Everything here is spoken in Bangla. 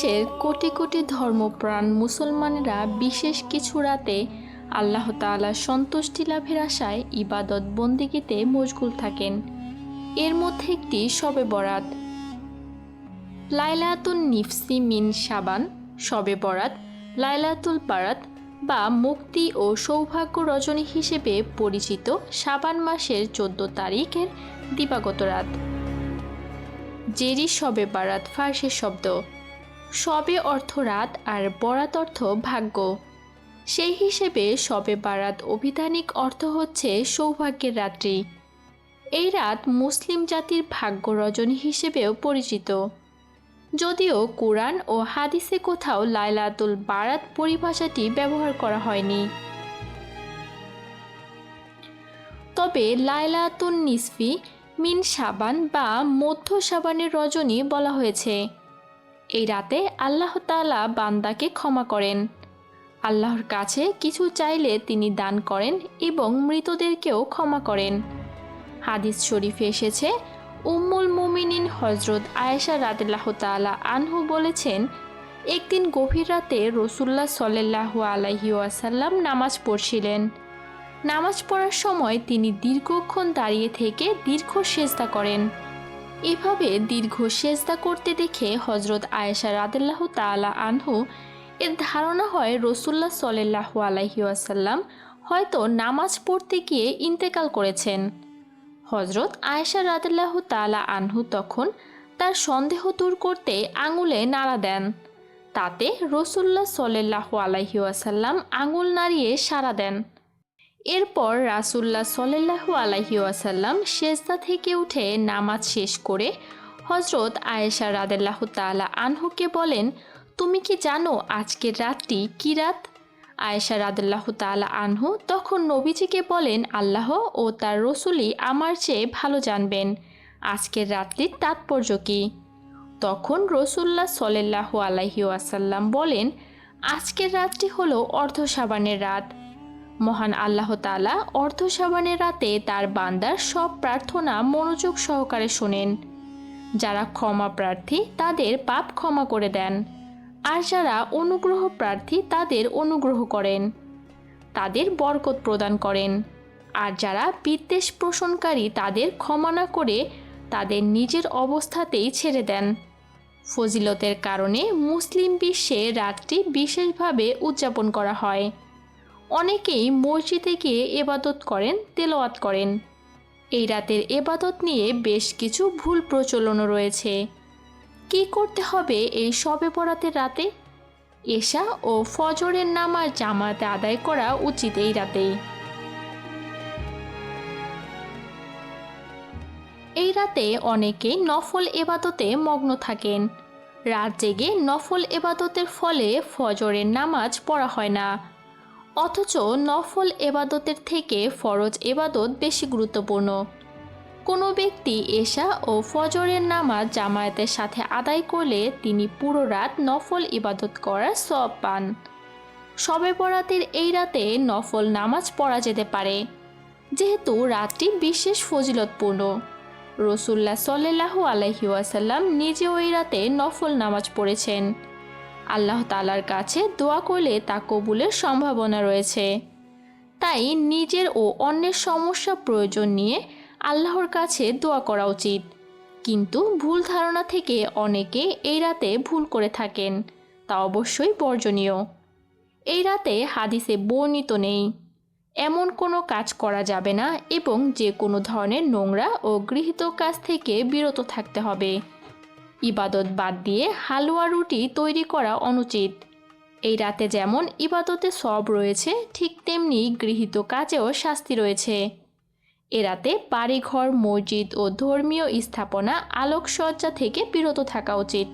বিশ্বের কোটি কোটি ধর্মপ্রাণ মুসলমানেরা বিশেষ কিছু রাতে আল্লাহ তাআলার সন্তুষ্টি লাভের আশায় ইবাদত বন্দিগিতে মশগুল থাকেন। এর মধ্যে একটি শবে বরাত। লাইলাতুন নিফসি মিন সাবান শবে বরাত, লাইলাতুল বারাত বা মুক্তি ও সৌভাগ্য রজনী হিসেবে পরিচিত সাবান মাসের চোদ্দ তারিখের দিবাগত রাত। জেরি শবে বারাত ফার্সি শব্দ। শবে অর্থ রাত আর বরাত অর্থ ভাগ্য। সেই হিসেবে শবে বারাত অভিধানিক অর্থ হচ্ছে সৌভাগ্যের রাত্রি। এই রাত মুসলিম জাতির ভাগ্য রজনী হিসেবেও পরিচিত। যদিও কোরআন ও হাদিসে কোথাও লাইলাতুল বারাত পরিভাষাটি ব্যবহার করা হয়নি। তবে লাইলাতুন নিসফি মিন সাবান বা মধ্য সাবানের রজনী বলা হয়েছে। এই রাতে আল্লাহ তাআলা বান্দাকে ক্ষমা করেন। আল্লাহর কাছে কিছু চাইলে তিনি দান করেন এবং মৃতদেরকেও ক্ষমা করেন। হাদিস শরীফে এসেছে, উম্মুল মুমিনিন হজরত আয়েশা রাদিল্লাহ তালা আনহু বলেছেন, একদিন গভীর রাতে রসুল্লাহ সাল্লাহ আলাহি ওয়াসাল্লাম নামাজ পড়ছিলেন। নামাজ পড়ার সময় তিনি দীর্ঘক্ষণ দাঁড়িয়ে থেকে দীর্ঘ সেজদা করেন। এভাবে দীর্ঘ সেজদা করতে দেখে হজরত আয়েশা রাদিল্লাহ তালা আনহু এর ধারণা হয় রসুল্লাহ সাল্লাহ আলাহি ওয়াসাল্লাম হয়তো নামাজ পড়তে গিয়ে ইন্তেকাল করেছেন। হজরত আয়েশা রাদিল্লাহ তালা আনহু তখন তার সন্দেহ দূর করতে আঙুলে নাড়া দেন। তাতে রসুল্লাহ সাল্লাহ আলাইহি ওয়াসাল্লাম আঙুল নাড়িয়ে সাড়া দেন। এরপর রাসুল্লাহ সাল্লাহ আলাহি ওয়াসাল্লাম সেজদা থেকে উঠে নামাজ শেষ করে হজরত আয়েশা রাদেল্লাহ তালা আনহুকে বলেন, তুমি কি জানো আজকের রাতটি কী রাত? আয়েশা রাদুল্লাহ তালা আনহু তখন নবীজিকে বলেন, আল্লাহ ও তার রসুলই আমার চেয়ে ভালো জানবেন। আজকের রাত্রির তাৎপর্য কী? তখন রসুল্লাহ সলেল্লাহ আলাহি আসাল্লাম বলেন, আজকের রাতটি হলো অর্ধ সাবানের রাত। মহান আল্লাহ তালা অর্ধ সাবানের রাতে তার বান্দার সব প্রার্থনা মনোযোগ সহকারে শোনেন। যারা ক্ষমা প্রার্থী তাদের পাপ ক্ষমা করে দেন, আর যারা অনুগ্রহ প্রার্থী তাদের অনুগ্রহ করেন। তাদের বরকত প্রদান করেন, আর যারা বিদ্বেষ পোষণকারী তাদের ক্ষমা না করে তাদের নিজের অবস্থাতেই ছেড়ে দেন। ফজিলতের কারণে মুসলিম বিশ্বে রাতটি বিশেষভাবে উদযাপন করা হয়। অনেকেই মসজিদে গিয়ে এবাদত করেন, তেলাওয়াত করেন। এই রাতের এবাদত নিয়ে বেশ কিছু ভুল প্রচলনও রয়েছে। কি করতে হবে এই শবে বরাতের রাতে? এশা ও ফজরের নামাজ জামাতে আদায় করা উচিত এই রাতেই। এই রাতে অনেকেই নফল এবাদতে মগ্ন থাকেন। রাত জেগে নফল এবাদতের ফলে ফজরের নামাজ পড়া হয় না। অথচ নফল এবাদতের থেকে ফরজ এবাদত বেশি গুরুত্বপূর্ণ। কোনো ব্যক্তি এশা ও ফজরের নামাজ জামায়াতের সাথে আদায় করলে তিনি পুরো রাত নফল ইবাদত করার সব পান। সবে বরাতের এই রাতে নফল নামাজ পড়া যেতে পারে, যেহেতু রাতটি বিশেষ ফজিলতপূর্ণ। রসুল্লাহ সাল্লাহ আলহি ওয়াসাল্লাম নিজে ওই রাতে নফল নামাজ পড়েছেন। আল্লাহ তালার কাছে দোয়া করলে তা কবুলের সম্ভাবনা রয়েছে। তাই নিজের ও অন্যের সমস্যা প্রয়োজন নিয়ে আল্লাহর কাছে দোয়া করা উচিত। কিন্তু ভুল ধারণা থেকে অনেকে এই রাতে ভুল করে থাকেন, তা অবশ্যই বর্জনীয়। এই রাতে হাদিসে বর্ণিত নেই, এমন কোনো কাজ করা যাবে না এবং যে কোনো ধরনের নোংরা ও গৃহীত কাজ থেকে বিরত থাকতে হবে। ইবাদত বাদ দিয়ে হালুয়া রুটি তৈরি করা অনুচিত। এই রাতে যেমন ইবাদতে সব রয়েছে, ঠিক তেমনি গৃহীত কাজেও শাস্তি রয়েছে। এ রাতে বাড়িঘর, মসজিদ ও ধর্মীয় স্থাপনা আলোকসজ্জা থেকে বিরত থাকা উচিত।